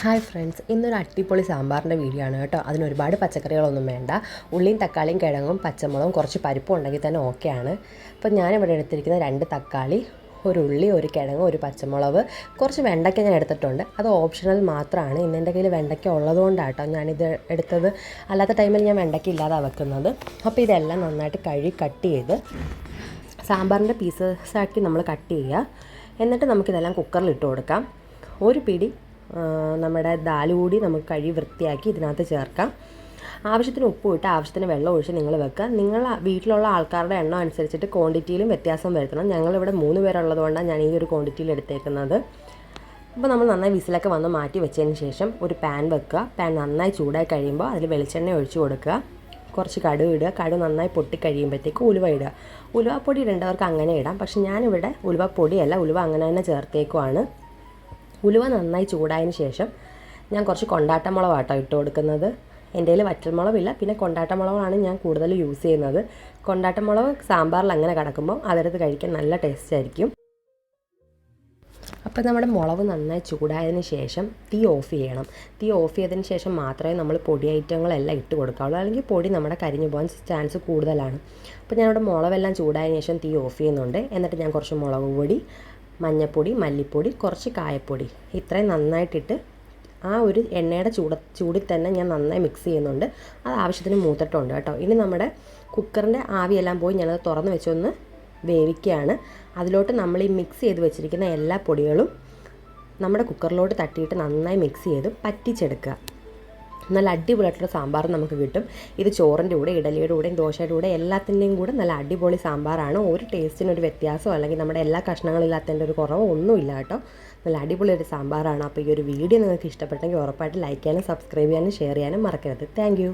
Hi friends ഇന്നൊരു അട്ടിപ്പൊളി സാമ്പാറിന്റെ video ആണ് കേട്ടോ. അതിന് ഒരുപാട് പച്ചക്കറികളൊന്നും വേണ്ട. ഉള്ളിയും തക്കാളിയും കിഴങ്ങും പച്ചമുളകും കുറച്ച് പരിപ്പും ഉണ്ടെങ്കിൽ തന്നെ ഓക്കെയാണ് അപ്പോൾ ഞാനിവിടെ എടുത്തിരിക്കുന്ന രണ്ട് തക്കാളി ഒരു ഉള്ളി ഒരു കിഴങ്ങ് ഒരു പച്ചമുളക് കുറച്ച് വെണ്ടയ്ക്ക ഞാൻ എടുത്തിട്ടുണ്ട്. അത് ഓപ്ഷണൽ മാത്രമാണ്. ഇന്ന് എന്റെ കയ്യിൽ വെണ്ടയ്ക്ക ഉള്ളതുകൊണ്ടാട്ടോ ഞാനിത് എടുത്തത്. അല്ലാത്ത ടൈമിൽ ഞാൻ വെണ്ടയ്ക്ക ഇല്ലാതെ വെക്കുന്നത്. അപ്പോൾ ഇതെല്ലാം നന്നായിട്ട് കഴുകി കട്ട് ചെയ്ത് സാമ്പാറിന്റെ പീസസാക്കി നമ്മൾ കട്ട് ചെയ്യുക. എന്നിട്ട് നമുക്കിതെല്ലാം കുക്കറിൽ ഇട്ട് കൊടുക്കാം. ഒരു പിടി നമ്മുടെ ദാലുകൂടി നമുക്ക് കഴുകി വൃത്തിയാക്കി ഇതിനകത്ത് ചേർക്കാം. ആവശ്യത്തിന് ഉപ്പ് ഇട്ട് ആവശ്യത്തിന് വെള്ളം ഒഴിച്ച് നിങ്ങൾ വെക്കുക. നിങ്ങൾ വീട്ടിലുള്ള ആൾക്കാരുടെ എണ്ണം അനുസരിച്ചിട്ട് ക്വാണ്ടിറ്റിയിലും വ്യത്യാസം വരുത്തണം. ഞങ്ങളിവിടെ മൂന്ന് പേരുള്ളത് കൊണ്ടാണ് ഞാൻ ഈ ഒരു ക്വാണ്ടിറ്റിയിൽ എടുത്തേക്കുന്നത്. അപ്പോൾ നമ്മൾ നന്നായി വിസിലൊക്കെ വന്ന് മാറ്റി വെച്ചതിന് ശേഷം ഒരു പാൻ വെക്കുക. പാൻ നന്നായി ചൂടായി കഴിയുമ്പോൾ അതിൽ വെളിച്ചെണ്ണ ഒഴിച്ച് കൊടുക്കുക. കുറച്ച് കടുവ് ഇടുക. കടുവ് നന്നായി പൊട്ടി കഴിയുമ്പോഴത്തേക്ക് ഉലുവ ഇടുക. ഉലുവപ്പൊടി ഇടേണ്ടവർക്ക് അങ്ങനെ ഇടാം. പക്ഷെ ഞാനിവിടെ ഉലുവപ്പൊടിയല്ല ഉലുവ അങ്ങനെ തന്നെ ചേർത്തേക്കുവാണ്. ഉലുവ നന്നായി ചൂടായതിന് ശേഷം ഞാൻ കുറച്ച് കൊണ്ടാട്ടമുളകാട്ടോ ഇട്ട് കൊടുക്കുന്നത്. എന്റെ കയ്യിൽ വറ്റൽമുളകില്ല പിന്നെ കൊണ്ടാട്ടമുളകാണ് ഞാൻ കൂടുതൽ യൂസ് ചെയ്യുന്നത്. കൊണ്ടാട്ടമുളക് സാമ്പാറിൽ അങ്ങനെ കിടക്കുമ്പോൾ അതെടുത്ത് കഴിക്കാൻ നല്ല ടേസ്റ്റ് ആയിരിക്കും. അപ്പോൾ നമ്മുടെ മുളക് നന്നായി ചൂടായതിന് ശേഷം തീ ഓഫ് ചെയ്യണം. തീ ഓഫ് ചെയ്തതിന് ശേഷം മാത്രമേ നമ്മൾ പൊടി ഐറ്റങ്ങളെല്ലാം ഇട്ട് കൊടുക്കാവുള്ളൂ. അല്ലെങ്കിൽ പൊടി നമ്മുടെ കരിഞ്ഞു പോകാൻ ചാൻസ് കൂടുതലാണ്. അപ്പോൾ ഞാനിവിടെ മുളകെല്ലാം ചൂടായതിന് ശേഷം തീ ഓഫ് ചെയ്യുന്നുണ്ട്. എന്നിട്ട് ഞാൻ കുറച്ച് മുളക് പൊടി മഞ്ഞൾപ്പൊടി മല്ലിപ്പൊടി കുറച്ച് കായപ്പൊടി. ഇത്രയും നന്നായിട്ടിട്ട് ആ ഒരു എണ്ണയുടെ ചൂട ചൂടിൽ തന്നെ ഞാൻ നന്നായി മിക്സ് ചെയ്യുന്നുണ്ട്. അത് ആവശ്യത്തിന് മൂത്തിട്ടുണ്ട് കേട്ടോ. ഇനി നമ്മുടെ കുക്കറിന്റെ ആവിയെല്ലാം പോയി ഞാനത് തുറന്ന് വെച്ചൊന്ന് വേവിക്കുകയാണ്. അതിലോട്ട് നമ്മൾ ഈ മിക്സ് ചെയ്ത് വെച്ചിരിക്കുന്ന എല്ലാ പൊടികളും നമ്മുടെ കുക്കറിലോട്ട് തട്ടിയിട്ട് നന്നായി മിക്സ് ചെയ്ത് പറ്റിച്ചെടുക്കുക. നല്ല അടിപൊളിയായിട്ടുള്ള സാമ്പാർ നമുക്ക് കിട്ടും. ഇത് ചോറിന്റെ കൂടെ ഇഡലിയുടെ കൂടെയും ദോശയുടെ കൂടെ എല്ലാത്തിന്റെയും കൂടെ നല്ല അടിപൊളി സാമ്പാറാണ്. ഒരു ടേസ്റ്റിനൊരു വ്യത്യാസമോ അല്ലെങ്കിൽ നമ്മുടെ എല്ലാ കഷ്ണങ്ങളില്ലാത്തതിന്റെ ഒരു കുറവോ ഒന്നുമില്ല കേട്ടോ. നല്ല അടിപൊളി ഒരു സാമ്പാറാണ്. അപ്പോൾ ഈ ഒരു വീഡിയോ നിങ്ങൾക്ക് ഇഷ്ടപ്പെട്ടെങ്കിൽ ഉറപ്പായിട്ട് ലൈക്ക് ചെയ്യാനും സബ്സ്ക്രൈബ് ചെയ്യാനും ഷെയർ ചെയ്യാനും മറക്കരുത്. താങ്ക്